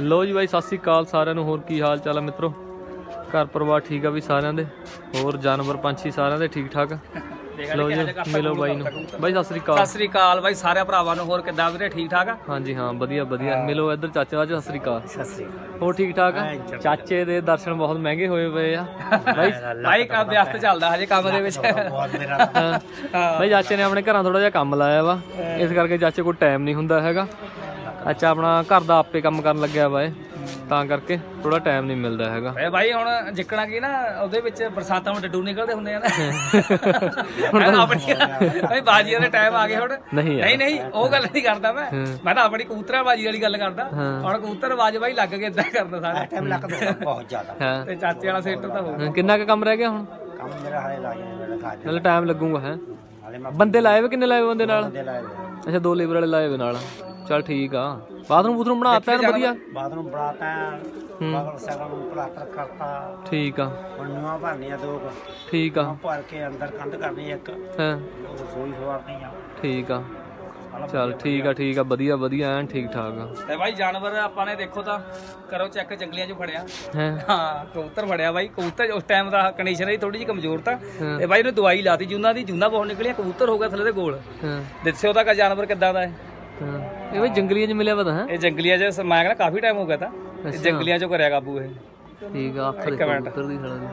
ਲੋ ਜੀ ਬਾਈ ਸਤਿ ਸ੍ਰੀ ਅਕਾਲ ਸਾਰਿਆਂ ਨੂੰ। ਹੋਰ ਕੀ ਹਾਲ ਚਾਲ ਹੈ ਮਿੱਤਰੋ? ਘਰ ਪਰਿਵਾਰ ਠੀਕ ਆ ਵੀ ਸਾਰਿਆਂ ਦੇ? ਹੋਰ ਜਾਨਵਰ ਪੰਛੀ ਸਾਰਿਆਂ ਦੇ ਠੀਕ ਠਾਕ ਲੋ ਜੀ ਮਿਲੋ ਬਾਈ ਨੂੰ। ਬਾਈ ਸਤਿ ਸ੍ਰੀ ਅਕਾਲ। ਸਤਿ ਸ੍ਰੀ ਅਕਾਲ ਬਾਈ ਸਾਰੇ ਭਰਾਵਾਂ ਨੂੰ ਹੋਰ ਕਿੱਦਾਂ ਵੀਰੇ ਠੀਕ ਠਾਕ ਆ? ਹਾਂਜੀ ਹਾਂ ਵਧੀਆ ਵਧੀਆ। ਮਿਲੋ ਇੱਧਰ ਚਾਚਾ ਜੀ ਸਤਿ ਸ੍ਰੀ ਅਕਾਲ। ਹੋਰ ਠੀਕ ਠਾਕ ਆ? ਚਾਚੇ ਦੇ ਦਰਸ਼ਨ ਬਹੁਤ ਮਹਿੰਗੇ ਹੋਏ ਪਏ ਆ। ਬਾਈ ਬਾਈ ਕੰਮ ਵਿਅਸਤ ਚੱਲਦਾ ਹਜੇ ਕੰਮ ਦੇ ਵਿੱਚ। ਹਾਂ। ਬਾਈ ਚਾਚੇ ਨੇ ਆਪਣੇ ਘਰਾਂ ਥੋੜਾ ਜਿਹਾ ਕੰਮ ਲਾਇਆ ਵਾ। ਇਸ ਕਰਕੇ ਚਾਚੇ ਕੋਲ ਟਾਈਮ ਨਹੀਂ ਹੁੰਦਾ ਹੈਗਾ। ਅੱਛਾ ਆਪਣਾ ਘਰ ਦਾ ਆਪੇ ਕੰਮ ਕਰਨ ਲੱਗਿਆ ਵਾ ਇਹ। ਤਾਂ ਕਰਕੇ ਥੋੜਾ ਟਾਈਮ ਨਹੀਂ ਮਿਲਦਾ ਹੈਗਾ। ਏ ਬਾਈ ਹੁਣ ਜਿੱਕਣਾ ਕੀ ਨਾ ਉਹਦੇ ਵਿੱਚ ਬਰਸਾਤਾਂ ਨੂੰ ਡੱਡੂ ਨਿਕਲਦੇ ਹੁੰਦੇ ਆ ਨਾ। ਆਪਣੀ ਬਾਈ ਬਾਜੀਆਂ ਦੇ ਟਾਈਮ ਆ ਗਏ ਹੁਣ। ਨਹੀਂ ਨਹੀਂ ਨਹੀਂ ਉਹ ਗੱਲ ਨਹੀਂ ਕਰਦਾ ਮੈਂ। ਮੈਂ ਤਾਂ ਆਪਣੀ ਕਬੂਤਰਾਂ ਬਾਜੀ ਵਾਲੀ ਗੱਲ ਕਰਦਾ। ਹੁਣ ਕਬੂਤਰ ਬਾਜ ਬਾਈ ਲੱਗ ਕੇ ਇਦਾਂ ਕਰਦਾ ਸਾਰਾ। ਟਾਈਮ ਲੱਗਦਾ ਬਹੁਤ ਜ਼ਿਆਦਾ। ਤੇ ਚਾਚੇ ਵਾਲਾ ਸੈਂਟਰ ਤਾਂ ਹੋ ਹਾਂ, ਕਿੰਨਾ ਕੁ ਕੰਮ ਰਹਿ ਗਿਆ ਹੁਣ? ਕੰਮ ਮੇਰਾ ਹਾਲੇ ਲੱਗ ਜਾਣਾ ਮੇਰਾ ਟਾਈਮ ਲੱਗੂਗਾ ਹੈ? ਬੰਦੇ ਲਾਏ ਵੇ ਕਿੰਨੇ ਲਾਏ ਬੰਦੇ ਨਾਲ? ਦੇ ਲਾਏ ਹੋਏ। ਅੱਛਾ ਦੋ ਲੇਬਰ ਵਾਲੇ ਲਾਏ ਵੇ ਨਾਲ। ਚਲ ਠੀਕ ਆ। ਬਾਥਰੂਮ ਬੂਥਰੂਮ ਬਣਾਤਾ ਐਨ ਵਧੀਆ? ਨੂੰ ਬਣਾਤਾ ਬਾਗਲ ਸਾਗਲ ਨੂੰ ਪਲਾਸਟਰ ਕਰਤਾ। ਠੀਕ ਆ। ਹੁਣ ਨੂਆਂ ਭਰਨੀਆਂ ਦੋ ਕੁ। ਠੀਕ ਆ। ਨੂੰਹਾਂ ਭਰ ਕੇ ਅੰਦਰ ਕੰਧ ਕਰਨੀ ਇੱਕ। ਹਾਂ। ਰਸੋਈ ਸਵਾਰਨੀ ਆ। ਠੀਕ ਆ। ਚਲ ਠੀਕ ਆ ਠੀਕ ਆ ਵਧੀਆ ਵਧੀਆ ਐਨ ਠੀਕ ਠਾਕ ਆ। ਤੇ ਬਾਈ ਜਾਨਵਰ ਆਪਾਂ ਨੇ ਦੇਖੋ ਤਾਂ ਕਰੋ ਚੈੱਕ ਜੰਗਲੀਆਂ 'ਚ ਫੜਿਆ। ਹੈ? ਹਾਂ ਕਬੂਤਰ ਫੜਿਆ ਬਾਈ। ਕਬੂਤਰ ਉਸ ਟਾਈਮ ਦਾ ਕੰਡੀਸ਼ਨ ਹੀ ਥੋੜੀ ਜਿਹੀ ਕਮਜ਼ੋਰ ਤਾਂ। ਤੇ ਬਾਈ ਨੇ ਦਵਾਈ ਲਾਤੀ ਜੂਨਾ ਦੀ ਜੂਨਾ ਬਹੁਤ ਨਿਕਲੀਆਂ ਕਬੂਤਰ ਹੋ ਗਿਆ ਥੱਲੇ ਦੇ ਗੋਲ। ਹਾਂ। ਦੱਸਿਓ ਤਾਂ ਕਿ ਜਾਨਵਰ ਕਿੱਦਾਂ ਦਾ ਹੈ। ਹਾਂ। ਇਹ ਵੀ ਜੰਗਲੀਆਂ 'ਚ ਮਿਲਿਆ ਪਤਾ ਹੈ? ਇਹ ਜੰਗਲੀਆਂ 'ਚ ਮੈਂ ਕਹਿੰਦਾ ਕਾਫੀ ਟਾਈਮ ਹੋ ਗਿਆ ਤਾਂ। ਇਹ ਜੰਗਲੀਆਂ 'ਚੋਂ ਕਰਿਆ ਕਾਬੂ ਇਹ। ਠੀਕ ਆ ਦੇ ਮਿੰਟ। ਕਬੂਤਰ ਦੀ ਖੜਾ ਦੀ।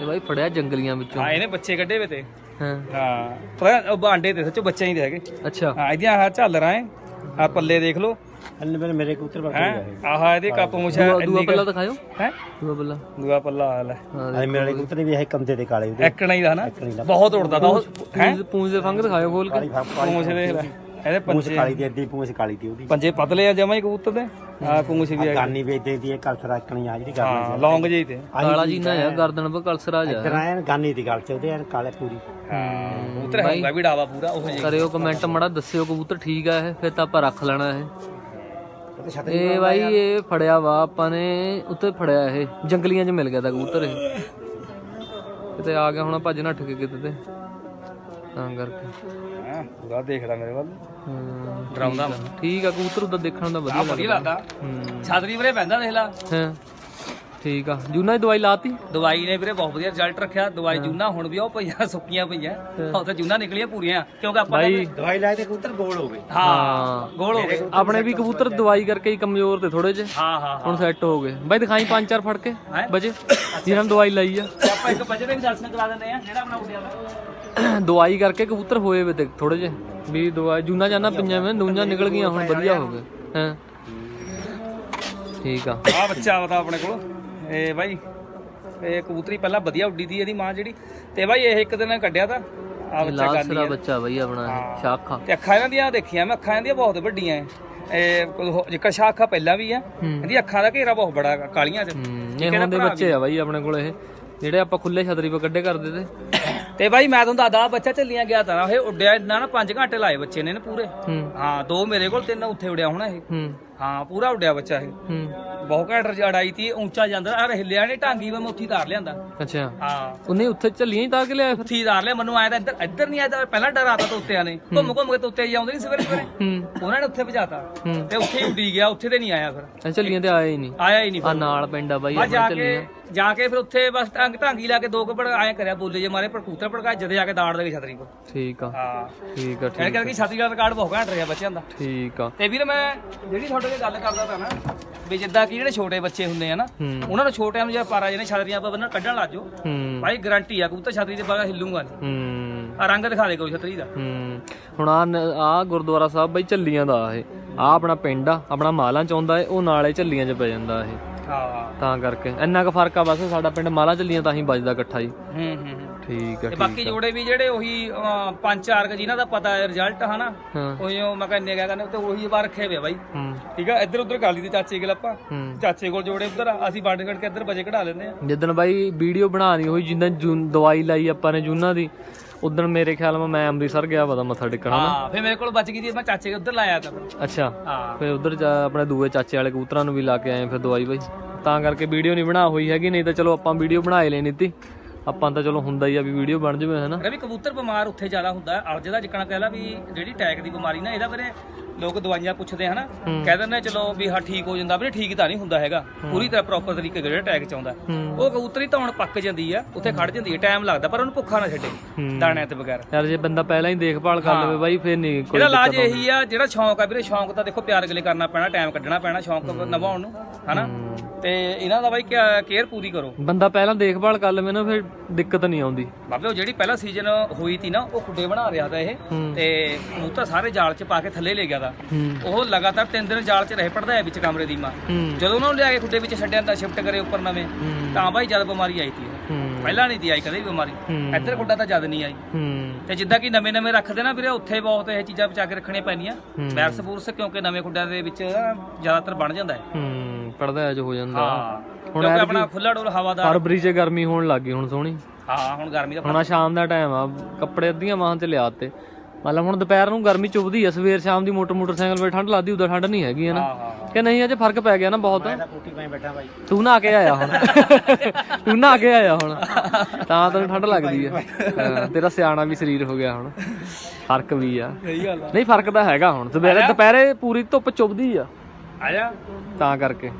ਇਹ ਬਾਈ ਫੜਿਆ ਜੰਗਲੀਆਂ ਵਿੱਚੋਂ। ਹਾਂ ਇਹਨੇ ਬੱਚੇ ਕੱਢੇ ਵੇ ਤੇ। ਹਾਂ। ਹਾਂ। ਪਤਾ ਉਹ ਬਾਂਡੇ ਤੇ ਸੱਚੋ ਬੱਚੇ ਹੀ ਦੇ ਹੈਗੇ। ਅੱਛਾ। ਹਾਂ ਇਹਦੀਆਂ ਆਹ ਝਾਲਰਾਂ ਐ। ਆ ਪੱਲੇ ਦੇਖ ਲਓ। ਅੰਨ ਮੇਰੇ ਮੇਰੇ ਕਬੂਤਰ ਹੈ? ਆਹ ਇਹਦੇ ਕੱਪ ਮੁਛਾ ਦੂਆ ਦੂਆ ਪੱਲਾ ਦਿਖਾਇਓ। ਹੈ? ਦੂਆ ਪੱਲਾ। ਦੂਆ ਪੱਲਾ ਹਾਲ ਹੈ ਮੇਰੇ ਕਬੂਤਰ ਵੀ ਇਹ ਕੰਦੇ ਦੇ ਕਾਲੇ ਉਹਦੇ। ਐਕਣਾ ਹੀ ਦਾ ਨਾ ਬਹੁਤ ਉੜਦਾ ਤਾਂ ਉਹ। ਹੈ? ਪੂੰਝ ਪੂੰਝ ਦੇ ਫੰਗ ਦਿਖਾਇਓ ਖੋਲ ਕੇ। ਦੇਖ ਲੈ। ਇਹਦੇ ਪੂੰਛ ਪੰਜੇ ਕਾਲੀ ਦੀ ਅੱਧੀ ਪੂੰਛ ਕਾਲੀ ਦੀ ਉਹਦੀ। ਪੰਜੇ ਪਤਲੇ ਆ ਜਮਾ ਹੀ ਕਬੂਤਰ ਦੇ? ਆ ਪੂੰਛ ਵੀ ਆ ਗਾਨੀ ਵੇਚਦੇ ਦੀ ਇਹ ਕਲਸ ਰੱਖਣੀ ਆ ਜਿਹੜੀ ਗਾਨੀ ਹਾਂ ਲੌਂਗ ਜਿਹੀ ਤੇ। ਕਾਲਾ ਜੀਨਾ ਆ ਗਰਦਨ ਪਰ ਕਲਸਰਾ ਜਾ ਇਧਰ ਆਇਆ ਗਾਨੀ ਦੀ ਗੱਲ ਚ ਉਹਦੇ ਐਨ ਕਾਲੇ ਪੂਰੀ। ਕਬੂਤਰ ਹੈਗਾ ਵੀ ਡਾਵਾ ਪੂਰਾ ਉਹ ਜਿਹੀ। ਕਰਿਓ ਕਮੈਂਟ ਮੜਾ ਦੱਸਿਓ ਕਬੂਤਰ ਠੀਕ ਆ ਇਹ ਫਿਰ ਤਾਂ ਆਪਾਂ ਰੱਖ ਲੈਣਾ ਇਹ। ਛਤਰੀ ਇਹ ਬਾਈ ਇਹ ਫੜਿਆ ਵਾ ਆਪਾਂ ਨੇ ਉੱਤੇ ਫੜਿਆ ਇਹ। ਜੰਗਲੀਆਂ 'ਚ ਮਿਲ ਗਿਆ ਤਾਂ ਕਬੂਤਰ ਇਹ। ਕਿਤੇ ਆ ਗਿਆ ਹੁਣ ਭੱਜ ਨੱਠ ਕੇ ਕਿਤੇ ਤੇ। ਤਾਂ ਕਰਕੇ। ਹਾਂ ਪੂਰਾ ਦੇਖਦਾ ਮੇਰੇ ਵੱਲ। ਹਾਂ, ਡਰਾਉਂਦਾ ਠੀਕ ਆ। ਕਬੂਤਰ ਉਦਾਂ ਦੇਖਣ ਦਾ ਵਧੀਆ ਵਧੀਆ ਲੱਗਦਾ। ਹੂੰ। ਛਾਤਰੀ ਵੀਰੇ ਪੈਂਦਾ ਦੇਖ ਲਾ। ਹਾਂ ਠੀਕ ਆ। ਜੂਨਾ ਦੀ ਦਵਾਈ ਲਾਤੀ? ਦਵਾਈ ਨੇ ਵੀਰੇ ਬਹੁਤ ਵਧੀਆ ਰਿਜ਼ਲਟ ਰੱਖਿਆ। ਦਵਾਈ ਜੂਨਾ ਹੁਣ ਵੀ ਉਹ ਪਈਆਂ ਸੁੱਕੀਆਂ ਪਈਆਂ। ਉੱਥੇ ਜੂਨਾ ਨਿਕਲੀਆਂ ਪੂਰੀਆਂ ਕਿਉਂਕਿ ਆਪਾਂ ਬਾਈ। ਦਵਾਈ ਲਾਏ ਤੇ ਕਬੂਤਰ ਗੋਲ ਹੋ ਗਏ। ਹਾਂ ਗੋਲ ਹੋ ਗਏ। ਆਪਣੇ ਵੀ ਕਬੂਤਰ ਦਵਾਈ ਕਰਕੇ ਹੀ ਕਮਜ਼ੋਰ ਤੇ ਥੋੜੇ ਜਿਹੇ। ਹਾਂ ਹਾਂ ਹੁਣ ਸੈੱਟ ਹੋ ਗਏ। ਬਾਈ ਦਿਖਾਈ ਪੰਜ ਚਾਰ ਫੜ ਕੇ। ਹੈਂ? ਬਜੇ। ਜਿਨ੍ਹਾਂ ਨੂੰ ਦਵਾਈ ਲਾਈ ਆ। ਤੇ ਆਪਾਂ ਇੱਕ ਬਜੇ ਦੇ ਵੀ ਦਰਸ਼ਨ ਕਰਾ ਦਿੰਦੇ ਆ। ਜਿਹੜਾ ਆਪਣਾ ਉੱਡਿਆ ਵਾ ਦਵਾਈ ਕਰਕੇ ਕਬੂਤਰ ਹੋਏ ਵੇ ਤੇ ਥੋੜੇ ਜਿਹੇ। ਵੀ ਦਵਾਈ ਜੂਨਾ ਜਾਨਾ ਪਈਆਂ ਵੇ ਦੂੰਜਾਂ ਨਿਕਲ ਗਈਆਂ ਹੁਣ ਵਧੀਆ ਹੋ ਗਏ। ਹਾਂ। ਠੀਕ ਆ। ਆ ਬੱਚਾ ਵਾ ਆਪਣੇ ਕੋਲ। ਇਹ ਬਾਈ ਇਹ ਕਬੂਤਰੀ ਪਹਿਲਾਂ ਵਧੀਆ ਉੱਡੀ ਦੀ ਇਹਦੀ ਮਾਂ ਜਿਹੜੀ। ਤੇ ਬਾਈ ਇਹ ਇੱਕ ਦਿਨ ਕੱਢਿਆ ਤਾਂ। ਆ ਬੱਚਾ ਲਾਲ ਕਰ ਸਿਰਾ ਬੱਚਾ ਬਈ ਆਪਣਾ ਸ਼ਾਖਾ। ਤੇ ਅੱਖਾਂ ਇਹਨਾਂ ਦੀਆਂ ਦੇਖੀਆਂ ਮੈਂ ਅੱਖਾਂ ਇਹਦੀਆਂ ਬਹੁਤ ਵੱਡੀਆਂ ਐ। ਇਹ ਹੋ- ਜਿੱਕਾ ਸ਼ਾਖਾ ਪਹਿਲਾਂ ਵੀ ਆ ਹੂੰ। ਇਹਦੀ ਅੱਖਾਂ ਦਾ ਘੇਰਾ ਬਹੁਤ ਬੜਾ ਕਾਲੀਆਂ ਚ। ਹੂੰ, ਇਹ ਹੁਣ ਦੇ ਬੱਚੇ ਆ ਬਾਈ ਆਪਣੇ ਕੋਲ ਇਹ। ਜਿਹੜੇ ਆਪਾਂ ਖੁੱਲੇ ਛਤਰੀ ਪਾ ਕੱਢੇ ਕਰਦੇ ਤੇ। ਤੇ ਬਾਈ ਮੈਂ ਤੁਹਾਨੂੰ ਦੱਸਦਾ ਬੱਚਾ ਚੱਲੀਆਂ ਗਿਆ ਤਾਂ ਇਹ ਉੱਡਿਆ ਇੰਨਾ ਨਾ 5 ਘੰਟੇ ਲਾਏ ਬੱਚੇ ਨੇ ਇਹਨੇ ਪੂਰੇ। ਹੂੰ। ਹਾਂ ਦੋ ਮੇਰੇ ਕੋਲ ਤਿੰਨ ਉੱਥੇ ਉੱਡਿਆ ਹੋਣਾ ਇਹ। ਹੂੰ। ਹਾਂ ਪੂਰਾ ਉੱਡਿਆ ਬੱਚਾ ਇਹ। ਹੂੰ। ਬਹੁਤ ਘੈਂਟ ਰਜੜਾਈ ਤੀ ਉੱਚਾ ਜਾਂਦਾ ਆ ਹਿੱਲਿਆ ਨੇ ਢਾਂਗੀ ਮੈਂ ਉੱਥੀ ਧਾਰ ਲਿਆਂਦਾ। ਅੱਛਾ। ਹਾਂ। ਉਹਨੇ ਉੱਥੇ ਝੱਲੀਆਂ ਹੀ ਤਾਂ ਕੇ ਲਿਆ ਫਿਰ? ਉੱਥੀ ਧਾਰ ਲਿਆ ਮੈਨੂੰ ਆਇਆ ਤਾਂ ਇੱਧਰ ਇੱਧਰ ਨਹੀਂ ਆਇਆ ਤਾਂ ਪਹਿਲਾਂ ਡਰ ਆਤਾ ਤੋਤਿਆਂ ਨੇ। ਘੁੰਮ ਘੁੰਮ ਕੇ ਤੋਤੇ ਜਾਂਦੇ ਨਹੀਂ ਸਵੇਰੇ ਸਵੇਰੇ। ਹੂੰ। ਉਹਨਾਂ ਨੇ ਉੱਥੇ ਭਜਾਤਾ। ਹੂੰ। ਤੇ ਉੱਥੇ ਹੀ ਉੱਡੀ ਗਿਆ ਉੱਥੇ ਤੇ ਨਹੀਂ ਆਇਆ ਫਿਰ। ਇਹ ਝੱਲੀਆਂ ਤੇ ਆਏ ਹੀ ਨਹੀਂ। ਆਇਆ ਹੀ ਨਹੀਂ ਆ ਨਾਲ ਪਿੰਡ ਆ ਬਾਈ ਆ ਜਾ ਆਪਣਾ ਕੇ ਝੱਲੀਆਂ। ਜਾ ਕੇ ਫਿਰ ਉੱਥੇ ਬਸ ਟੰਗ ਢਾਂਗੀ ਲਾ ਕੇ ਦੋ ਕੁ ਬੜ ਆਏ ਕਰਿਆ ਬੋਲੇ ਜੇ ਮਾਰੇ ਪਰ ਕੂਤਰ ਭੜਕਾ ਜਦੇ ਜਾ ਕੇ ਦਾੜ ਦੇ ਗਏ ਛਤਰੀ ਕੋ ਠੀਕ ਆ। ਹਾਂ। ਠੀਕ ਆ ਕਹਿ ਠੀਕ ਕਰਕੇ ਛਤਰੀ ਦਾ ਰਿਕਾਰਡ ਬਹੁਤ ਘੰਟ ਰਿਹਾ ਬੱਚਿਆਂ ਦਾ। ਠੀਕ ਆ। ਤੇ ਵੀਰ ਮੈਂ ਜਿਹੜੀ ਤੁਹਾਡੇ ਨਾਲ ਗੱਲ ਕਰਦਾ ਤਾਂ ਨਾ ਵੀ ਜਿੱਦਾਂ ਕਿ ਜਿਹੜੇ ਛੋਟੇ ਬੱਚੇ ਹੁੰਦੇ ਆ ਨਾ ਉਹਨਾਂ ਨੂੰ ਛੋਟਿਆਂ ਨੂੰ ਜੇ ਪਾਰਾ ਜਿਹਨੇ ਛਤਰੀਆਂ ਆਪਾਂ ਬੰਨਣ ਕੱਢਣ ਲੱਜੋ ਭਾਈ ਗਾਰੰਟੀ ਆ ਕਬੂਤਰ ਛਤਰੀ ਦੇ ਬਾਗਾ ਹਿੱਲੂਗਾ ਨਹੀਂ ਆ ਰੰਗ ਦਿਖਾ ਦੇ ਕੋਈ ਛਤਰੀ ਦਾ। ਹੁਣ ਆ ਆ ਗੁਰਦੁਆਰਾ ਸਾਹਿਬ ਬਈ ਝੱਲੀਆਂ ਦਾ ਇਹ। ਆ ਆਪਣਾ ਪਿੰਡ ਆ ਆਪਣਾ ਮਾਲਾਂ ਚ ਆਉਂਦਾ ਏ ਉਹ ਨਾਲੇ ਝੱਲੀਆਂ ਚ ਪੈ ਜਾਂਦਾ ਇਹ। ਹਾਂ। ਤਾਂ ਕਰਕੇ। ਇੰਨਾ ਕੁ ਫ਼ਰਕ ਆ ਬਸ ਸਾਡਾ ਪਿੰਡ ਮਾਲਾਂ ਝੱਲੀਆਂ ਤਾਂ ਹੀ ਵੱਜਦਾ ਇਕੱਠਾ ਹੂੰ ਹੂੰ ਹੂੰ। ਠੀਕ ਆ ਤੇ ਬਾਕੀ ਜੋੜੇ ਵੀ ਜਿਹੜੇ ਉਹੀ ਅਹ, ਪੰਜ ਚਾਰ ਕ ਜਿਨ੍ਹਾਂ ਦਾ ਪਤਾ ਹੈ ਰਿਜ਼ਲਟ ਹਨਾ? ਹਾਂ। ਉਹੀ ਉਹ ਮੈਂ ਕਹਿੰਨੇ ਕਹਿੰਦੇ ਤੇ ਉਹੀ ਵਾਰ ਰੱਖੇ ਵੇ ਬਾਈ। ਹੂੰ। ਠੀਕ ਆ? ਇੱਧਰ ਉੱਧਰ ਕਰ ਲਈ ਤੇ ਚਾਚੇ ਕੋਲ ਆਪਾਂ। ਹੂੰ। ਚਾਚੇ ਕੋਲ ਜੋੜੇ ਉੱਧਰ ਆ, ਅਸੀਂ ਵੰਡ ਕੱਢ ਕੇ ਇੱਧਰ ਵਜੇ ਕਢਾ ਲੈਂਦੇ ਆ। ਜਿੱਦਣ ਬਾਈ ਵੀਡੀਓ ਬਣਾਣੀ ਹੋਈ ਜਿੱਦਾਂ ਜੂਨ ਦਵਾਈ ਲਾਈ ਆਪਾਂ ਨੇ ਜੂਨਾਂ ਦੀ ਉਦੋਂ ਮੇਰੇ ਖਿਆਲ ਮੈਂ ਅੰਮ੍ਰਿਤਸਰ ਗਿਆ ਪਤਾ ਮੱਥਾ ਟੇਕਣਾ ਹਾਂ ਫਿਰ ਮੇਰੇ ਕੋਲ ਬਚ ਗਈ ਸੀ ਮੈਂ ਚਾਚੇ ਕੇ ਉੱਧਰ ਲਾਇਆ ਤਾਂ। ਅੱਛਾ। ਹਾਂ। ਫਿਰ ਉਧਰ ਜਾ ਆਪਣੇ ਦੂਏ ਚਾਚੇ ਵਾਲੇ ਕਬੂਤਰਾਂ ਨੂੰ ਵੀ ਲਾ ਕੇ ਆਏ ਫਿਰ ਦਵਾਈ ਬਾਈ। ਤਾਂ ਕਰਕੇ ਵੀਡੀਓ ਨਹੀਂ ਬਣਾ ਹੋਈ ਹੈਗੀ ਨਹੀਂ ਤਾਂ ਚਲੋ ਆਪਾਂ ਵੀਡੀਓ ਬਣਾ ਹੀ ਲੈਣੀ ਤੀ। ਆਪਾਂ ਤਾਂ ਚਲੋ ਹੁੰਦਾ ਹੀ ਆ ਵੀ ਵੀਡੀਓ ਬਣ ਜਵੇ ਹਨਾ? ਰਵੀ ਕਬੂਤਰ ਬਿਮਾਰ ਉੱਥੇ ਜ਼ਿਆਦਾ ਹੁੰਦਾ ਹੈ। ਅਰਜ ਦਾ ਜਿੱਕਣਾ ਕਹਿ ਲਾ ਵੀ ਜਿਹੜੀ ਟੈਕ ਦੀ ਬਿਮਾਰੀ ਨਾ ਇਹਦਾ ਵੀਰੇ ਲੋਕ ਦਵਾਈਆਂ ਪੁੱਛਦੇ ਹਨਾ? ਕਹਿ ਦਿੰਦੇ ਨੇ ਚਲੋ ਵੀ ਹਾਂ ਠੀਕ ਹੋ ਜਾਂਦਾ। ਵੀਰੇ ਠੀਕ ਤਾਂ ਨਹੀਂ ਹੁੰਦਾ ਹੈਗਾ। ਪੂਰੀ ਤਰ੍ਹਾਂ ਪ੍ਰੋਪਰ ਤਰੀਕੇ ਜਿਹੜਾ ਟੈਕ ਚ ਆਉਂਦਾ। ਹੂੰ। ਉਹ ਕਬੂਤਰੀ ਤਾਂ ਹੁਣ ਪੱਕ ਜਾਂਦੀ ਆ ਉੱਥੇ ਖੜ ਜਾਂਦੀ ਹੈ ਟਾਈਮ ਲੱਗਦਾ ਪਰ ਉਹਨੂੰ ਭੁੱਖਾ ਨਾ ਛੱਡੇ ਹੂੰ। ਦਾਣਿਆਂ ਤੇ ਬਗੈਰ। ਯਾਰ ਜੇ ਬੰਦਾ ਪਹਿਲਾਂ ਹੀ ਦੇਖਭਾਲ ਕਰ ਲਵੇ ਬਾਈ ਫਿਰ ਨਹੀਂ ਕੋਈ ਇਹਦਾ ਇਲਾਜ ਇਹੀ ਆ ਜਿਹੜਾ ਸ਼ੌਂਕ ਆ ਵੀਰੇ ਸ਼ੌਂਕ ਤਾਂ ਦੇਖੋ ਪਿਆਰ ਗਲੇ ਕਰਨਾ ਪੈਣਾ ਟਾਈਮ ਕੱਢਣਾ ਪੈਣਾ ਸ਼ੌਂਕ ਨਿਭਾਉਣ ਨੂੰ ਹਨਾ? ਤੇ ਇਹਨਾਂ ਦਾ ਬਾਈ ਕੇਅਰ ਪੂਰੀ ਕਰੋ। ਬੰਦਾ ਪਹਿਲਾਂ ਦੇਖਭਾਲ ਕਰ ਲਵੇ ਨਾ ਫਿਰ ਦਿੱਕਤ ਨਹੀਂ ਆਉਂਦੀ। ਬਾਬੇ ਉਹ ਜਿਹੜੀ ਪਹਿਲਾ ਸੀਜ਼ਨ ਹੋਈ ਤੀ ਨਾ ਉਹ ਖੁੱਡੇ ਬਣਾ ਰਿਹਾ ਤਾ ਇਹ। ਹੂੰ। ਤੇ ਕਬੂਤਰ ਸਾਰੇ ਜਾਲ 'ਚ ਪਾ ਕੇ ਥੱਲੇ ਲੈ ਗਿਆ ਦਾ ਹੂੰ। ਉਹ ਲਗਾਤਾਰ ਤਿੰਨ ਦਿਨ ਜਾਲ 'ਚ ਰਹਿ ਪੜਦਾ ਹੈ ਵਿੱਚ ਕਮਰੇ ਦੀ ਮਾਂ। ਹੂੰ। ਜਦੋਂ ਉਹਨਾਂ ਨੂੰ ਲਿਆ ਕੇ ਖੁੱਡੇ ਵਿੱਚ ਛੱਡਿਆ ਤਾਂ ਸ਼ਿਫਟ ਕਰੇ ਉੱਪਰ ਨਵੇਂ ਹੂੰ। ਤਾਂ ਬਾਈ ਜਦ ਬਿਮਾਰੀ ਆਈ ਤੀ। ਹੂੰ। ਪਹਿਲਾਂ ਨਹੀਂ ਤੀ ਆਈ ਕਦੇ ਵੀ ਬਿਮਾਰੀ। ਹੂੰ। ਇੱਧਰ ਖੁੱਡਾ ਤਾਂ ਜਦ ਨਹੀਂ ਆਈ। ਹੂੰ। ਤੇ ਜਿੱਦਾਂ ਕਿ ਨਵੇਂ ਨਵੇਂ ਰੱਖਦੇ ਨਾ ਵੀਰੇ ਉੱਥੇ ਬਹੁਤ ਇਹ ਚੀਜ਼ਾਂ ਬਚਾ ਕੇ ਰੱਖਣੀਆਂ ਪੈਣੀਆਂ ਹੂੰ। ਵਾਇਰਸ ਫੂਰਸ ਕਿਉਂਕਿ ਨਵੇਂ ਖੁੱਡਿਆਂ ਦੇ ਵਿੱਚ ਜ਼ਿਆਦਾਤਰ ਬਣ ਜਾਂਦਾ ਹੈ। ਹੂੰ। ਪੜਦਾ ਅਜ ਹੋ ਜਾਂਦਾ। ਹਾਂ। ਕਿਉਂਕਿ ਆਪਣਾ ਖੁੱਲਾ ਡੋਲ ਹਵਾਦਾਰ। ਫਰਵਰੀ 'ਚ ਗਰਮੀ ਹੋਣ ਲੱਗ ਗਈ ਹੁਣ ਸੋਹਣੀ। ਹਾਂ ਹੁਣ ਗਰਮੀ ਦਾ ਹੁਣ ਆ ਸ਼ਾਮ ਦਾ ਟਾਈਮ ਆ ਕੱਪੜੇ ਅੱਧੀਆਂ ਮਾਹਾਂ ਤੇ ਲਿਆ ਤੇ। ਮਤਲਬ ਹੁਣ ਦੁਪਹਿਰ ਨੂੰ ਗਰਮੀ ਚੁੱਭਦੀ ਆ ਸਵੇਰ ਸ਼ਾਮ ਦੀ ਮੋਟਰ ਮੋਟਰਸਾਈਕਲ 'ਤੇ ਠੰਡ ਲੱਗਦੀ ਉਦੋਂ ਠੰਡ ਨਹੀਂ ਹੈਗੀ ਹੈ ਨਾ? ਹਾਂ ਹਾਂ ਹਾਂ। ਕਿ ਨਹੀਂ ਅਜੇ ਫ਼ਰਕ ਪੈ ਗਿਆ ਨਾ ਬਹੁਤ। ਮੈਂ ਤਾਂ ਕੋਟੀ ਪਾਈ ਬੈਠਾ ਬਾਈ ਤੂੰ ਨਾ ਕੇ ਆਇਆ ਹੁਣ। ਤੂੰ ਨਾ ਕੇ ਆਇਆ ਹੁਣ। ਤਾਂ ਤੈਨੂੰ ਠੰਡ ਲੱਗਦੀ ਆ। ਹਾਂ, ਤੇਰਾ ਸਿਆਣਾ ਵੀ ਸਰੀਰ ਹੋ ਗਿਆ ਹੁਣ। ਫ਼ਰਕ ਵੀ ਆ। ਸਹੀ ਗੱਲ ਆ। ਨਹੀਂ ਫ਼ਰਕ ਤਾਂ ਹੈਗਾ ਹੁਣ। ਸਵੇਰੇ ਦੁਪਹਿਰੇ ਪੂਰੀ ਧੁੱਪ ਚੁੱਭਦੀ ਆ। ਆ ਜਾ ਤਾਂ ਕਰਕੇ।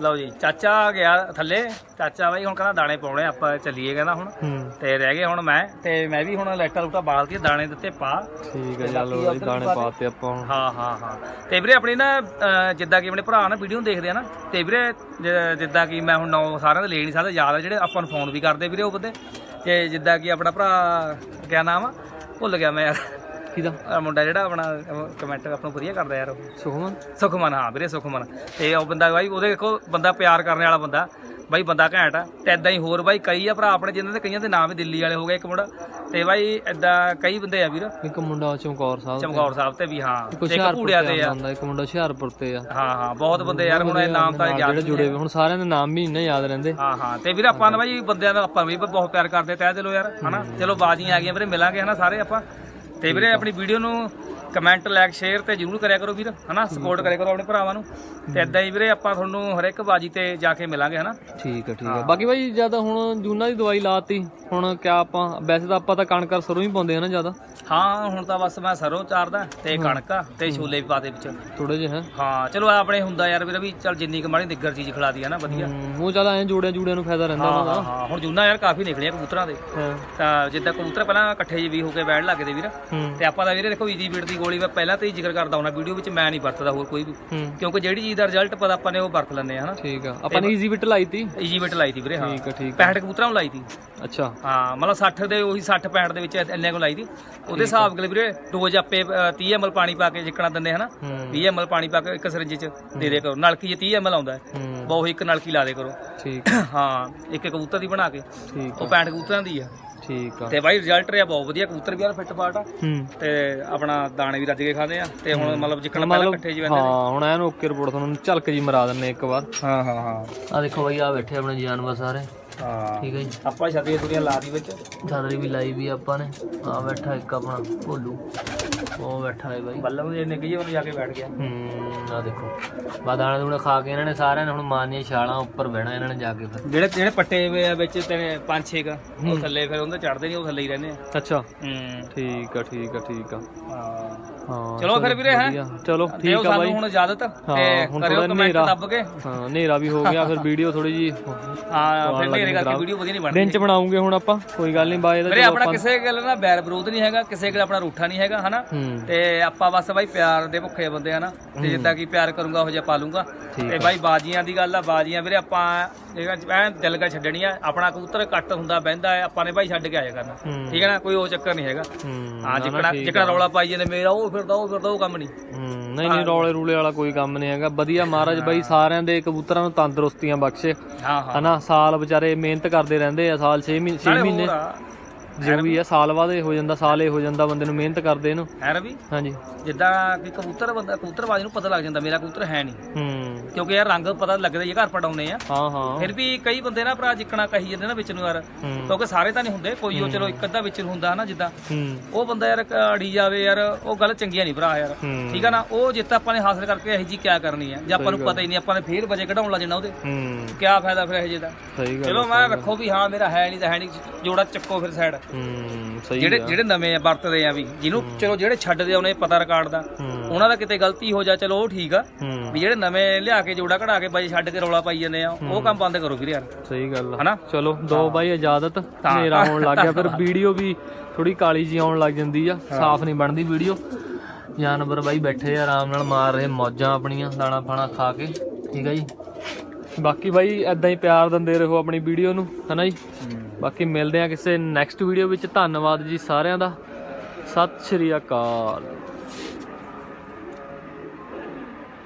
ਲਓ ਜੀ ਚਾਚਾ ਗਿਆ ਥੱਲੇ। ਚਾਚਾ ਬਾਈ ਹੁਣ ਕਹਿੰਦਾ ਦਾਣੇ ਪਾਉਣੇ ਆਪਾਂ ਚੱਲੀਏ ਕਹਿੰਦਾ ਹੁਣ। ਹੂੰ। ਤੇ ਰਹਿ ਗਏ ਹੁਣ ਮੈਂ ਤੇ ਮੈਂ ਵੀ ਹੁਣ ਲਾਈਟਾਂ ਲੂਟਾਂ ਬਾਲਦੀ ਦਾਣੇ ਦਿੱਤੇ ਪਾ। ਠੀਕ ਹੈ ਚਲੋ ਬਾਈ ਦਾਣੇ ਪਾਤੇ ਆਪਾਂ ਹੁਣ। ਹਾਂ ਹਾਂ ਹਾਂ। ਤੇ ਵੀਰੇ ਆਪਣੀ ਨਾ ਅਹ, ਜਿੱਦਾਂ ਕਿ ਆਪਣੇ ਭਰਾ ਨਾ ਵੀਡੀਓ ਦੇਖਦੇ ਆ ਨਾ ਤੇ ਵੀਰੇ ਜ- ਜਿੱਦਾਂ ਕਿ ਮੈਂ ਹੁਣ ਨੌ ਸਾਰਿਆਂ ਦੇ ਲੈ ਨਹੀਂ ਸਕਦਾ ਯਾਦ ਆ ਜਿਹੜੇ ਆਪਾਂ ਨੂੰ ਫੋਨ ਵੀ ਕਰਦੇ ਵੀਰੇ ਉਹ ਬੰਦੇ। ਤੇ ਜਿੱਦਾਂ ਕਿ ਆਪਣਾ ਭਰਾ ਕਿਆ ਨਾਮ ਆ? ਭੁੱਲ ਗਿਆ ਮੈਂ। ਯਾਰ ਕਿਹਦਾ? ਆਹ ਮੁੰਡਾ ਜਿਹੜਾ ਆਪਣਾ ਕਮੈਂਟ ਆਪਣਾ ਵਧੀਆ ਕਰਦਾ ਯਾਰ ਉਹ। ਸੁਖਮਨ? ਸੁਖਮਨ ਹਾਂ ਵੀਰੇ ਸੁਖਮਨ। ਤੇ ਉਹ ਬੰਦਾ ਬਾਈ ਉਹਦੇ ਦੇਖੋ ਬੰਦਾ ਪਿਆਰ ਕਰਨ ਵਾਲਾ ਬੰਦਾ। ਬਾਈ ਬੰਦਾ ਘੈਂਟ ਆ। ਤੇ ਐਦਾਂ ਹੀ ਹੋਰ ਬਾਈ ਕਈ ਆ ਭਰਾ ਆਪਣੇ ਜਿਨ੍ਹਾਂ ਦੇ ਕਈਆਂ ਦੇ ਨਾਮ ਵੀ ਦਿੱਲੀ ਵਾਲੇ ਹੋ ਗਏ ਇੱਕ ਮੁੰਡਾ। ਤੇ ਬਾਈ ਐਦਾਂ ਕਈ ਬੰਦੇ ਆ ਵੀਰ। ਇੱਕ ਮੁੰਡਾ ਚਮਕੌਰ ਸਾਹਿਬ ਚਮਕੌਰ ਸਾਹਿਬ ਤੇ ਵੀ ਹਾਂ। ਇੱਕ ਤੇ ਇੱਕ ਘੂੜਿਆ ਤੇ ਆ। ਇੱਕ ਮੁੰਡਾ ਹੁਸ਼ਿਆਰਪੁਰ ਤੇ ਆ। ਹਾਂ ਹਾਂ ਬਹੁਤ ਬੰਦੇ ਯਾਰ ਹੁਣ ਇਹ ਨਾਮ ਤਾਂ ਯਾਦ ਜਿਹੜੇ ਜੁੜੇ ਹੋਏ ਹੁਣ ਸਾਰਿਆਂ ਦੇ ਨਾਮ ਵੀ ਇੰਨੇ ਯਾਦ ਰਹਿੰਦੇ। ਹਾਂ ਹਾਂ ਤੇ ਵੀਰ ਆਪਾਂ ਨਾ ਬਾਈ ਬੰਦਿਆਂ ਦਾ ਆਪਾਂ ਵੀ ਬਹੁਤ ਪਿਆਰ ਕਰਦੇ ਤਹਿ ਦਿਲੋਂ ਯਾਰ ਹਨਾ? ਚਲੋ ਬਾਜ਼ੀਆਂ ਆ ਗਈਆਂ ਵੀਰੇ ਮਿਲਾਂਗੇ ਹਨਾ ਸਾਰੇ ਆਪਾਂ। ਤੇ ਵੀਰੇ ਆਪਣੀ ਵੀਡੀਓ ਨੂੰ ਕਮੈਂਟ ਲਾਈਕ ਸ਼ੇਅਰ ਤੇ ਜਰੂਰ ਕਰਿਆ ਕਰੋ ਵੀਰ ਹਨਾ? ਸਪੋਰਟ ਕਰਿਆ ਕਰੋ ਆਪਣੇ ਭਰਾਵਾਂ ਨੂੰ। ਤੇ ਇਦਾਂ ਹੀ ਵੀਰੇ ਆਪਾਂ ਤੁਹਾਨੂੰ ਹਰ ਇੱਕ ਬਾਜੀ ਤੇ ਜਾ ਕੇ ਮਿਲਾਂਗੇ ਹਨਾ? ਠੀਕ ਹੈ ਠੀਕ ਹੈ। ਬਾਕੀ ਭਾਈ ਜਦ ਹੁਣ ਜੂਨਾ ਦੀ ਦਵਾਈ ਲਾਤੀ ਹੁਣ ਕਿਆ ਆਪਾਂ ਵੈਸੇ ਤਾਂ ਆਪਾਂ ਤਾਂ ਕਣਕ ਸਰੋਂ ਹੀ ਪਾਉਂਦੇ ਆ ਨਾ ਜ਼ਿਆਦਾ। ਹਾਂ ਹੁਣ ਤਾਂ ਬਸ ਮੈਂ ਸਰੋਂ ਚਾਰਦਾ ਤੇ ਕਣਕਾ ਤੇ ਛੋਲੇ ਵੀ ਪਾ ਦੇ ਵਿੱਚ। ਥੋੜੇ ਜਿਹੇ ਹੈ? ਹਾਂ ਚਲੋ ਆਪਣੇ ਹੁੰਦਾ ਯਾਰ ਵੀਰ ਵੀ ਚੱਲ ਜਿੰਨੀ ਕਮਾਣੀ ਨਿੱਗਰ ਚੀਜ਼ ਖਿਲਾ ਦੀ ਹੈ ਨਾ ਵਧੀਆ ਉਹ ਚੱਲ ਐ ਜੋੜਿਆਂ ਜੂੜਿਆਂ ਨੂੰ ਫਾਇਦਾ ਰਹਿੰਦਾ ਹਾਂ ਉਹਨਾਂ ਹਾਂ ਹਾਂ ਹੁਣ ਜੁੰਨਾ ਯਾਰ ਕਾਫੀ ਨਿਕਲਿਆ ਕਬੂਤਰਾਂ ਦੇ। ਦਾ ਤਾਂ ਜਿੱਦਾਂ ਕਬੂਤਰ ਪਹਿਲਾਂ ਇਕੱਠੇ ਜਿਹੇ ਵੀ ਹੋ ਕੇ ਬੈਠ ਲੱਗਦੇ ਵੀਰ। ਤੇ ਆਪਾਂ ਤਾਂ ਵੀਰੇ ਦੇਖੋ ਈਜੀ ਬੀਟ ਦੀ ਗੋਲੀ ਮੈਂ ਪਹਿਲਾਂ ਤੇ ਹੀ ਜ਼ਿਕਰ ਕਰਦਾ ਹੁਣਾ ਵੀਡੀਓ ਵਿੱਚ ਮੈਂ ਨਹੀਂ ਵਰਤਦਾ ਹੋਰ ਕੋਈ ਵੀ। ਹੂੰ। ਕਿਉਂਕਿ ਜਿਹੜੀ ਚੀਜ਼ ਦਾ ਰਿਜ਼ਲਟ ਪਤਾ ਆਪਾਂ ਨੇ ਉਹ ਵਰਤ ਲੈਂਦੇ ਆ ਹਨਾ। ਠੀਕ ਆ। ਆਪਾਂ ਨੇ ਈਜ਼ੀ ਬਿਟ ਲਾਈ ਤੀ? ਈਜੀ ਬੀਟ ਲਾਈ ਤੀ ਵੀਰੇ ਹਾਂ। ਠੀਕ ਆ ਠੀਕ ਆ। 65 ਕਬੂਤਰਾਂ ਨੂੰ ਲਾਈ ਤੀ। ਅੱਛਾ। ਹਾਂ ਮਤਲਬ 60 ਦੇ ਉਹੀ 60 65 ਦੇ ਵਿੱਚ ਇੰਨੇ ਕੋ ਲਾਈ ਤੀ। ਉਹਦੇ ਹਿਸਾਬ ਨਾਲ ਵੀਰੇ ਡੋਜ਼ ਆਪੇ 30 ml ਪਾਣੀ ਪਾ ਕੇ ਜਿੱਕਣਾ ਦਿੰਦੇ ਹਨਾ। ਹੂੰ। 20 ml ਪਾਣੀ ਪਾ ਕੇ ਇੱਕ ਸਿਰੰਜ ਚ ਦੇ ਦੇ ਕਰੋ। ਨਲਕੀ 'ਚ 30 ml ਆਉਂਦਾ ਹੈ। ਹੂੰ ਬਹੁਤ ਇੱਕ ਨਲਕੀ ਲਾ ਦੇ ਕਰੋ। ਠੀਕ ਹਾਂ ਇੱਕ ਇੱਕ ਕਬੂਤਰ ਦੀ ਬਣਾ ਕੇ। ਠੀਕ ਉਹ ਆ। 65 ਕਬੂਤਰਾਂ ਦੀ ਆ। ਠੀਕ ਆ। ਤੇ ਬਾਈ ਰਿਜ਼ਲਟ ਰਿਹਾ ਬਹੁਤ ਵਧੀਆ ਕਬੂਤਰ ਵੀ ਯਾਰ ਫਿੱਟ ਫਾਟ ਆ। ਹੂੰ। ਤੇ ਆਪਣਾ ਦਾਣੇ ਵੀ ਰੱਜ ਕੇ ਖਾਦੇ ਆ। ਤੇ ਹੁਣ ਮਤਲਬ ਜਿੱਕਣ ਪਹਿਲਾਂ ਇਕੱਠੇ ਜਿਵੇਂ ਹਾਂ ਹੁਣ ਐਨ ਓਕੇ ਰਿਪੋਰਟ ਤੁਹਾਨੂੰ ਝਲਕ ਜੀ ਮਰਾ ਦਿੰਨੇ ਇੱਕ ਵਾਰ। ਹਾਂ ਹਾਂ ਹਾਂ। ਆ ਦੇਖੋ ਬਈ ਆ ਬੈਠੇ ਆਪਣੇ ਜਾਨਵਰ ਸਾਰੇ। ਹਾਂ। ਠੀਕ ਹੈ ਜੀ। ਆਪਾਂ ਛਤਰੀ ਦੁਨੀਆ ਲਾ ਦੀ ਵਿੱਚ। ਚਾਦਰੀ ਵੀ ਲਾਈ ਵੀ ਆਪਾਂ ਨੇ। ਆ ਬੈਠਾ ਇੱਕ ਆਪਣਾ ਭੋਲੂ। ਉਹ ਬੈਠਾ ਹੈ ਬਾਈ। ਬੱਲਮ ਜੇ ਜੀ ਉਹਨੂੰ ਜਾ ਕੇ ਬੈਠ ਗਿਆ। ਹੂੰ। ਆ ਦੇਖੋ। ਬਾਦਾਣਾ ਦੂਣਾ ਖਾ ਕੇ ਇਹਨਾਂ ਨੇ ਸਾਰਿਆਂ ਨੇ ਹੁਣ ਮਾਰਨੀਆਂ ਛਾਲਾਂ ਉੱਪਰ ਬਹਿਣਾ ਇਹਨਾਂ ਨੇ ਜਾ ਕੇ ਫਿਰ। ਜਿਹੜੇ ਜਿਹੜੇ ਪੱਟੇ ਹੋਏ ਆ ਵਿੱਚ ਤੇ ਪੰਜ ਛੇ ਕ ਉਹ ਥੱਲੇ ਫਿਰ ਉਹਦੇ ਚੜਦੇ ਨਹੀਂ ਉਹ ਥੱਲੇ ਹੀ ਰਹਿੰਦੇ ਆ। ਅੱਛਾ। ਹੂੰ। ਠੀਕ ਆ ਠੀਕ ਆ ਠੀਕ ਆ। ਹਾਂ। ਹਾਂ ਚਲੋ ਫਿਰ ਵੀਰੇ ਹੈਂ? ਚਲੋ ਠੀਕ ਆ ਸਾਨੂੰ ਬਾਈ। ਹੁਣ ਇਜਾਜ਼ਤ ਤੇ ਕਰਿਓ ਕਮੈਂਟ ਹਨੇਰਾ। ਦੱਬ ਕੇ। ਹਾਂ ਹਨੇਰਾ ਵੀ ਹੋ ਗਿਆ ਫਿਰ ਵੀਡੀਓ ਥੋੜੀ ਜੀ ਹਾਂ ਫਿਰ ਮੇਰੇ ਕਰਕੇ ਵੀਡੀਓ ਵਧੀਆ ਨਹੀਂ ਬਣਦੀ। ਦਿਨ ਚ ਬਣਾਉਂਗੇ ਹੁਣ ਆਪਾਂ ਕੋਈ ਗੱਲ ਨਹੀਂ ਬਾਏ ਦਾ ਵੀਰੇ ਆਪਣਾ ਕਿਸੇ ਗੱਲ ਨਾਲ ਬੈਰ ਵਿਰੋਧ ਨਹੀਂ ਹੈਗਾ ਕਿਸੇ ਗੱਲ ਆਪਣਾ ਰੂਠਾ ਨਹੀਂ ਹੈਗਾ ਹਨਾ? ਤੇ ਆਪਾਂ ਬਸ ਬਾਈ ਪਿਆਰ ਦੇ ਭੁੱਖੇ ਬੰਦੇ ਆ ਨਾ ਤੇ ਜਿੱਦਾਂ ਕਿ ਪਿਆਰ ਕਰੂੰਗਾ ਉਹ ਜਿਹਾ ਪਾਲੂੰਗਾ ਠੀਕ ਤੇ ਬਾਈ ਬਾਜੀਆਂ ਦੀ ਗੱਲ ਆ ਬਾਜੀਆਂ ਵੀਰੇ ਆਪਾਂ ਐ ਦਿਲ ਕਾ ਛੱਡਣੀ ਆ ਆਪਣਾ ਕਬੂਤਰ ਕੱਟ ਹੁੰਦਾ ਬਹਿੰਦਾ ਹੈ ਆਪਾਂ ਨੇ ਬਾਈ ਛੱਡ ਕੇ ਆਇਆ ਕਰਨਾ। ਠੀਕ ਹੈ ਨਾ? ਕੋਈ ਉਹ ਚੱਕਰ ਨਹੀਂ ਹੈਗਾ। ਹੂੰ ਜਿੱਕਣਾ ਜਿੱਕਣਾ ਰੌਲਾ ਪਾਈ ਜਾਂਦੇ ਮੇਰਾ ਉਹ ਫਿਰਦਾ ਉਹ ਫਿਰਦਾ ਉਹ ਕੰਮ ਨਹੀਂ। ਹੂੰ ਨਹੀਂ ਨਹੀਂ ਰੌਲੇ ਰੂਲੇ ਵਾਲਾ ਕੋਈ ਕੰਮ ਨਹੀਂ ਹੈਗਾ। ਵਧੀਆ ਮਹਾਰਾਜ ਬਾਈ ਸਾਰਿਆਂ ਦੇ ਕਬੂਤਰਾਂ ਨੂੰ ਤੰਦਰੁਸਤੀਆਂ ਬਖਸ਼ੇ। ਹਾਂ ਹਾਂ। ਹਨਾ ਸਾਲ ਵਿਚਾਰੇ ਮਿਹਨਤ ਕਰਦੇ ਰਹਿੰਦੇ ਆ ਸਾਲ 6 ਮਹੀਨੇ 6 ਨਾਲੇ ਮਹੀਨੇ। ਹੋਰ ਆ, ਜੋ ਵੀ ਆ ਸਾਲ ਬਾਅਦ ਇਹ ਹੋ ਜਾਂਦਾ ਸਾਲ ਇਹ ਹੋ ਜਾਂਦਾ ਬੰਦੇ ਨੂੰ ਮਿਹਨਤ ਕਰਦੇ ਇਹਨੂੰ। ਹੈ ਰਵੀ ਹਾਂਜੀ। ਜਿੱਦਾਂ ਕਿ ਕਬੂਤਰ ਬੰਦਾ ਕਬੂਤਰਬਾਜ਼ ਨੂੰ ਪਤਾ ਲੱਗ ਜਾਂਦਾ ਮੇਰਾ ਕਬੂਤਰ ਹੈ ਨਹੀਂ। ਹੂੰ। ਕਿਉਂਕਿ ਯਾਰ ਰੰਗ ਪਤਾ ਲੱਗਦਾ ਹੀ ਆ, ਘਰ ਪੜਾਉਨੇ ਆ। ਹਾਂ ਹਾਂ। ਫਿਰ ਵੀ ਕਈ ਬੰਦੇ ਨਾ ਭਰਾ ਜਿੱਕਣਾ ਕਹੀ ਜਾਂਦੇ ਨਾ ਵਿੱਚ ਨੂੰ ਯਾਰ। ਹੂੰ। ਕਿਉਂਕਿ ਸਾਰੇ ਤਾਂ ਨਹੀਂ ਹੁੰਦੇ ਕੋਈ ਉਹ ਚਲੋ ਇੱਕ ਅੱਧਾ ਵਿੱਚ ਨੂੰ ਹੁੰਦਾ ਨਾ ਜਿੱਦਾਂ। ਹੂੰ। ਉਹ ਬੰਦਾ ਯਾਰ ਅੜੀ ਜਾਵੇ ਯਾਰ ਉਹ ਗੱਲ ਚੰਗੀਆਂ ਨਹੀਂ ਭਰਾ ਯਾਰ। ਹੂੰ। ਠੀਕ ਆ ਨਾ ਉਹ ਜਿੱਤ ਆਪਾਂ ਨੇ ਹਾਸਲ ਕਰਕੇ ਇਹ ਜੀ ਕਿਆ ਕਰਨੀ ਆ। ਜੇ ਆਪਾਂ ਨੂੰ ਪਤਾ ਹੀ ਨਹੀਂ ਆਪਾਂ ਨੇ ਫੇਰ ਵਜੇ ਕਢਾਉਣ ਲੱਗ ਜਾਣਾ ਉਹਦੇ। ਹੂੰ। ਕਿਆ ਫਾਇਦਾ ਫਿਰ ਇਹ ਜੇ ਦਾ। ਸਹੀ ਗੱਲ ਚਲੋ ਮੈਂ ਰੱਖੋ ਵੀ ਹਾਂ ਮੇਰਾ ਹੈ ਨਹੀਂ ਤਾਂ ਹੈ ਨਹੀਂ ਜੋੜਾ ਚੱਕੋ ਫਿਰ ਸਾਈਡ ਹੂੰ ਸਹੀ ਜਿਹੜੇ। ਜਿਹੜੇ ਨਵੇਂ ਆ ਵਰਤਦੇ ਆ ਵੀ ਜਿਹਨੂੰ ਚਲੋ ਜਿਹੜੇ ਛੱਡਦੇ ਆ ਉਹਨੇ ਪਤਾ ਰਿਕਾਰਡ ਦਾ ਉਹਨਾਂ ਦਾ ਕਿਤੇ ਗਲਤੀ ਹੋ ਜਾ ਚਲੋ ਉਹ ਠੀਕ ਆ। ਵੀ ਜਿਹੜੇ ਨਵੇਂ ਲਿਆ ਕੇ ਜੋੜਾ ਕਢਾ ਕੇ ਬਾਈ ਛੱਡ ਕੇ ਰੌਲਾ ਪਾਈ ਜਾਂਦੇ ਆ ਉਹ ਕੰਮ ਬੰਦ ਕਰੋ ਵੀਰ ਯਾਰ। ਸਹੀ ਗੱਲ ਹਨਾ? ਚਲੋ ਦੋ ਬਾਈ ਇਜਾਜ਼ਤ ਹਨੇਰਾ ਹੋਣ ਲੱਗ ਗਿਆ ਫਿਰ ਵੀਡੀਓ ਵੀ ਥੋੜੀ ਕਾਲੀ ਜੀ ਆਉਣ ਲੱਗ ਜਾਂਦੀ ਆ ਸਾਫ਼ ਨਹੀਂ ਬਣਦੀ ਵੀਡੀਓ। ਜਾਨਵਰ ਬਾਈ ਬੈਠੇ ਆ ਆਰਾਮ ਨਾਲ ਮਾਰ ਰਹੇ ਮੌਜਾਂ ਆਪਣੀਆਂ ਦਾਣਾ ਫਾਣਾ ਖਾ ਕੇ ਠੀਕ ਆ ਜੀ? ਬਾਕੀ ਬਾਈ ਐਦਾਂ ਹੀ ਪਿਆਰ ਦਿੰਦੇ ਰਹੋ ਆਪਣੀ ਵੀਡੀਓ ਨੂੰ ਹਨਾ ਜੀ? ਬਾਕੀ ਮਿਲਦੇ ਆ ਕਿਸੇ ਨੈਕਸਟ ਵੀਡੀਓ ਵਿੱਚ। ਧੰਨਵਾਦ ਜੀ ਸਾਰਿਆਂ ਦਾ। ਸਤਿ ਸ਼੍ਰੀ ਅਕਾਲ।